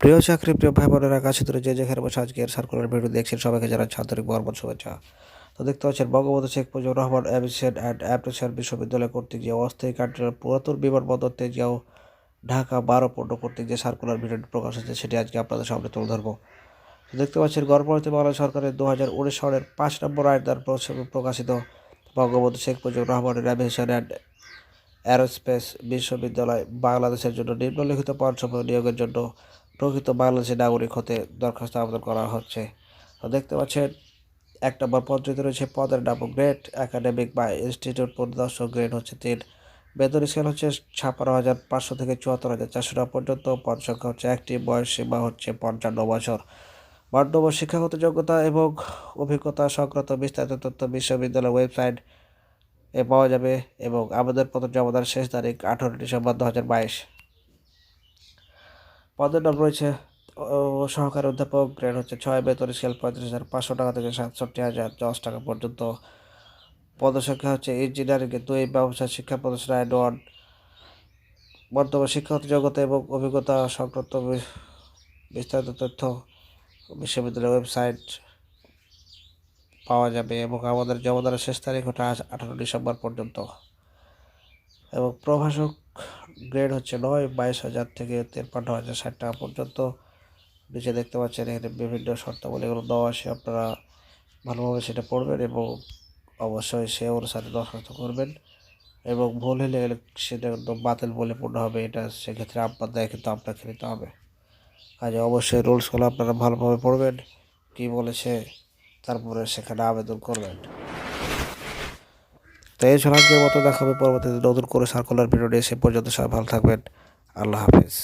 প্রিয় চাকরি, প্রিয় ভাই বোনেরা কাছে দূরে যে যেখানে বসে আজকের সার্কুলার ভিডিও দেখছেন, সবাইকে যারা ছাত্রিক বর্মন শুভেচ্ছা। তো দেখতে পাচ্ছেন বঙ্গবন্ধু শেখ মুজিবুর রহমান অ্যাভিয়েশন অ্যান্ড অ্যাপ্রেশন বিশ্ববিদ্যালয় কর্তৃক যে অস্থায়ী কার্যালয় পুরাতন বিমানবন্দর তেজিয়াও ঢাকা বারো পণ্য কর্তৃক যে সার্কুলার ভিডিওটি প্রকাশ হয়েছে, সেটি আজকে আপনাদের সামনে তুলে ধরবো। তো দেখতে পাচ্ছেন গর্ভবতী বাংলাদেশ সরকারের দু হাজার উনিশ সালের পাঁচ নম্বর আইন দ্বারা প্রকাশিত বঙ্গবন্ধু শেখ মুজিবুর রহমানের অ্যাভিয়েশন অ্যান্ড অ্যারোস্পেস বিশ্ববিদ্যালয় বাংলাদেশের জন্য নিম্নলিখিত পদসমূহ নিয়োগের জন্য প্রকৃত বাংলাদেশি নাগরিক হতে দরখাস্ত আবেদন করা হচ্ছে। তো দেখতে পাচ্ছেন এক নম্বর পদ্ধতি রয়েছে পদের নাম গ্রেড একাডেমিক বা ইনস্টিটিউট পরিদর্শক গ্রেড হচ্ছে তিন। বেতন স্কেল হচ্ছে ছাপ্পান্ন হাজার পাঁচশো থেকে চুয়াত্তর হাজার চারশো টাকা পর্যন্ত, পদ সংখ্যা হচ্ছে একটি, বয়স সীমা হচ্ছে পঞ্চান্ন বছর। বর্তমান শিক্ষাগত যোগ্যতা এবং অভিজ্ঞতা সংক্রান্ত বিস্তারিত তথ্য বিশ্ববিদ্যালয় ওয়েবসাইট এ পাওয়া যাবে এবং আবেদনপত্র জমা দেওয়ার শেষ তারিখ আঠারো ডিসেম্বর দু হাজার বাইশ। পদের নাম রয়েছে সহকারী অধ্যাপক গ্রেড হচ্ছে ছয়, বেতন স্কেল পঁয়ত্রিশ হাজার পাঁচশো টাকা থেকে সাতষট্টি হাজার দশ টাকা পর্যন্ত। পদসংখ্যা হচ্ছে ইঞ্জিনিয়ারিংয়ে দুই, ব্যবসা শিক্ষা প্রতিষ্ঠান অ্যান্ড ওয়ান বর্তমান শিক্ষাগত যোগ্যতা এবং অভিজ্ঞতা সংক্রান্ত বিস্তারিত তথ্য বিশ্ববিদ্যালয়ের ওয়েবসাইট পাওয়া যাবে এবং আমাদের জমা দেওয়ার শেষ তারিখ আজ- আঠারো ডিসেম্বর পর্যন্ত। এবং প্রভাষক গ্রেড হচ্ছে নয়, বাইশ হাজার থেকে তেপ্পান্ন হাজার ষাট টাকা পর্যন্ত। নিচে দেখতে পাচ্ছেন এখানে বিভিন্ন শর্তাবলী এগুলো দেওয়া আছে, আপনারা ভালোভাবে সেটা পড়বেন এবং অবশ্যই সে অনুসারে দরখাস্ত করবেন এবং ভুল হলে সেটা একদম বাতিল বলে পূর্ণ হবে, এটা সেক্ষেত্রে আপনার দায় কিন্তু আপনাকে নিতে হবে। কাজে অবশ্যই রুলসগুলো আপনারা ভালোভাবে পড়বেন, কী বলেছে তারপরে সেখানে আবেদন করবেন। তো এই ছিল আজকের মতো দেখাবে পরবর্তীতে নতুন করে সার্কুলার ভিডিও নিয়ে। সে পর্যন্ত সবাই ভালো থাকবেন। আল্লাহ হাফেজ।